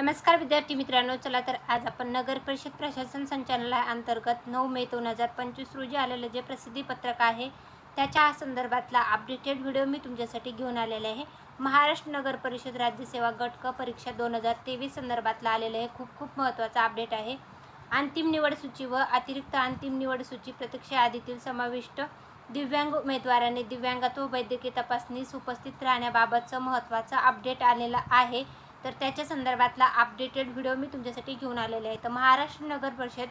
नमस्कार विद्यार्थी मित्रांनो चला तर आज आपण नगर परिषद प्रशासन संचालनालयाअंतर्गत नऊ मे दोन हजार पंचवीस रोजी आलेलं जे प्रसिद्धी पत्रक आहे त्याच्या संदर्भातला अपडेटेड व्हिडिओ मी तुमच्यासाठी घेऊन आलेले आहे. महाराष्ट्र नगर परिषद राज्यसेवा गट क परीक्षा दोन हजार तेवीस संदर्भातला आलेलं आहे खूप खूप महत्त्वाचा अपडेट आहे. अंतिम निवड सूची व अतिरिक्त अंतिम निवड सूची प्रतीक्षा यादीतील समाविष्ट दिव्यांग उमेदवारांनी दिव्यांगत्व वैद्यकीय तपासणीस उपस्थित राहण्याबाबतचं महत्त्वाचं अपडेट आलेलं आहे. तर त्याच्या संदर्भातला अपडेटेड व्हिडिओ मी तुमच्यासाठी घेऊन आलेले आहे. तर महाराष्ट्र नगर परिषद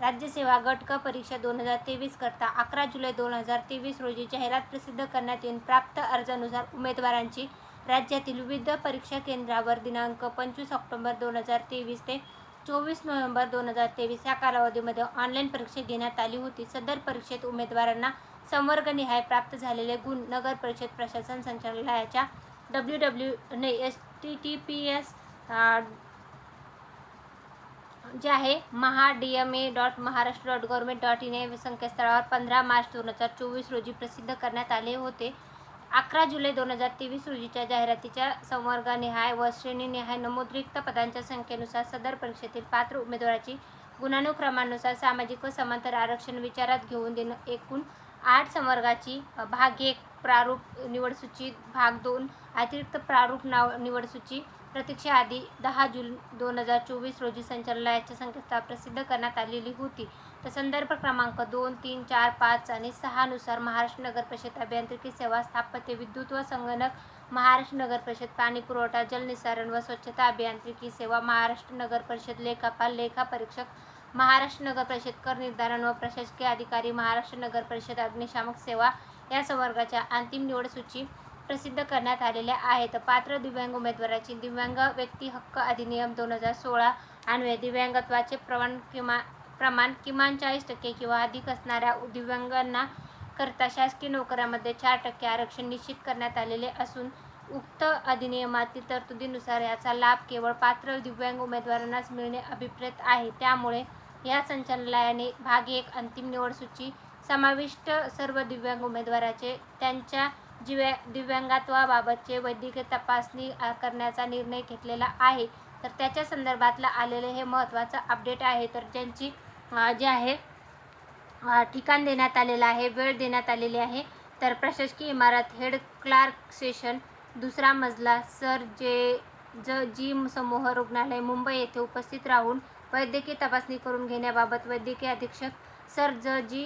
राज्यसेवा गट क परीक्षा दोन हजार तेवीस करता अकरा जुलै दोन हजार तेवीस रोजी जाहिरात प्रसिद्ध करण्यात येऊन प्राप्त अर्जानुसार उमेदवारांची राज्यातील विविध परीक्षा केंद्रावर दिनांक पंचवीस ऑक्टोबर दोन हजार तेवीस ते चोवीस नोव्हेंबर दोन हजार तेवीस या कालावधीमध्ये ऑनलाईन परीक्षा घेण्यात आली होती. सदर परीक्षेत उमेदवारांना संवर्गनिहाय प्राप्त झालेले गुण नगर परिषद प्रशासन संचालनालयाच्या डब्ल्यू डब्ल्यू ने S T T P S J आहे maha D M A dot Maharashtra dot government dot in या संकेतस्थळावर पंधरा मार्च दोन हजार चोवीस रोजी प्रसिद्ध करण्यात आले होते. अकरा जुलै दोन हजार तेवीस रोजीच्या जाहिरातीच्या संवर्गनिहाय व श्रेणीनिहाय नमूद रिक्त पदांच्या संख्येनुसार सदर परीक्षेतील पात्र उमेदवाराची गुणानुक्रमानुसार सामाजिक व समांतर आरक्षण विचारात घेऊन देणं एकूण आठ संवर्गाची भाग एक प्रारूप निवडसूची भाग दोन अतिरिक्त प्रारूप नाव निवडसूची प्रतीक्षा आधी दहा जून दोन हजार चोवीस रोजी संचालनालयाच्या संकेतस्थळावर प्रसिद्ध करण्यात आलेली होती. तर संदर्भ क्रमांक दोन तीन चार पाच आणि सहानुसार महाराष्ट्र नगर परिषद अभियांत्रिकी सेवा स्थापत्य विद्युत व संगणक महाराष्ट्र नगर परिषद पाणी पुरवठा जलनिसारण व स्वच्छता अभियांत्रिकी सेवा महाराष्ट्र नगर परिषद लेखापाल लेखा परीक्षक महाराष्ट्र नगर परिषद कर निर्धारण व प्रशासकीय अधिकारी महाराष्ट्र नगर परिषद अग्निशामक सेवा या संवर्गाच्या अंतिम निवड सूची प्रसिद्ध करण्यात आलेल्या आहेत. पात्र दिव्यांग उमेदवाराची दिव्यांग व्यक्ती हक्क अधिनियम दोन हजार सोळा अन्वये दिव्यांगत्वाचे प्रमाण किमान प्रमाण किमान चाळीस टक्के किंवा अधिक असणाऱ्या दिव्यांगांना करता शासकीय नोकऱ्यामध्ये चार टक्के आरक्षण निश्चित करण्यात आलेले असून उक्त अधिनियमातील तरतुदीनुसार याचा लाभ केवळ पात्र दिव्यांग उमेदवारांनाच मिळणे अभिप्रेत आहे. त्यामुळे या संचालनालयाने भाग एक अंतिम निवड सूची समाविष्ट सर्व दिव्यांग उमेदवाराचे त्यांच्या दिव्या दिव्यांगत्वाबाबतचे वैद्यकीय तपासणी करण्याचा निर्णय घेतलेला आहे. तर त्याच्या संदर्भातला आलेले हे महत्त्वाचं अपडेट आहे. तर ज्यांची जे आहे ठिकाण देण्यात आलेलं आहे वेळ देण्यात आलेली आहे तर प्रशासकीय इमारत हेड क्लार्क सेशन दुसरा मजला सर जे ज जी समूह रुग्णालय मुंबई येथे उपस्थित राहून वैद्यकीय तपासणी करून घेण्याबाबत वैद्यकीय अधीक्षक सर ज जी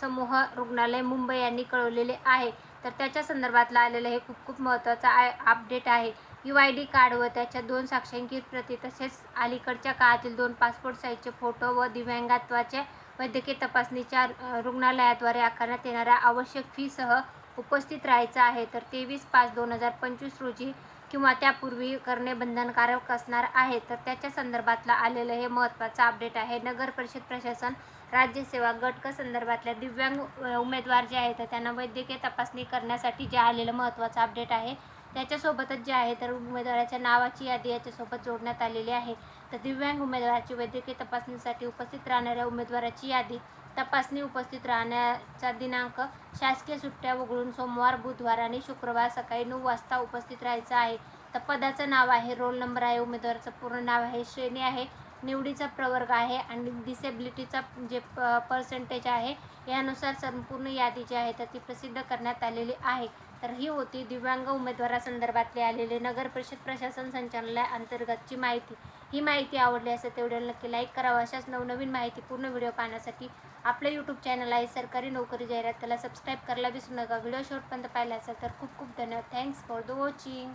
समूह रुग्णालय मुंबई यांनी कळवलेले आहे. तर त्याच्या संदर्भातला आलेलं हे खूप खूप महत्त्वाचं आय अपडेट आहे. यू आय डी कार्ड व त्याच्या दोन साक्षांकित प्रती तसेच अलीकडच्या काळातील दोन पासपोर्ट साईजचे फोटो व दिव्यांगत्वाच्या वैद्यकीय तपासणीच्या रुग्णालयाद्वारे आकारण्यात येणाऱ्या आवश्यक फीसह उपस्थित राहायचं आहे. तर तेवीस पाच दोन हजार पंचवीस रोजी किंवा त्यापूर्वी करणे बंधनकारक असणार आहे तर त्याच्या संदर्भातला आलेलं हे महत्त्वाचं अपडेट आहे. नगर परिषद प्रशासन राज्यसेवा गट संदर्भातल्या दिव्यांग उमेदवार जे आहेत त्यांना वैद्यकीय तपासणी करण्यासाठी जे आलेलं महत्त्वाचं अपडेट आहे त्याच्यासोबतच जे आहे तर उमेदवाराच्या नावाची यादी याच्यासोबत जोडण्यात आलेली आहे. तर दिव्यांग उमेदवाराची वैद्यकीय तपासणीसाठी उपस्थित राहणाऱ्या उमेदवाराची यादी तपासणी उपस्थित राहण्याचा दिनांक शासकीय सुट्ट्या वगळून सोमवार बुधवार आणि शुक्रवार सकाळी नऊ वाजता उपस्थित राहायचं आहे. तर पदाचं नाव आहे रोल नंबर आहे उमेदवाराचं पूर्ण नाव आहे श्रेणी आहे निवडीचा प्रवर्ग आहे आणि डिसेबिलिटीचा जे प पर्सेंटेज आहे यानुसार संपूर्ण यादी जी आहे तर ती प्रसिद्ध करण्यात आलेली आहे. तर ही होती दिव्यांग उमेदवारासंदर्भातले आलेले नगर परिषद प्रशासन संचालनालय अंतर्गतची माहिती. ही माहिती आवडली असेल तेवढ्या नक्की लाईक करावं अशाच नवनवीन माहिती पूर्ण व्हिडिओ पाहण्यासाठी आपलं यूट्यूब चॅनल आहे सरकारी नोकरी जाहिरात. त्याला सबस्क्राईब करायला विसरू नका. व्हिडिओ शेवटपर्यंत पाहिला असेल तर खूप खूप धन्यवाद. Thanks for the watching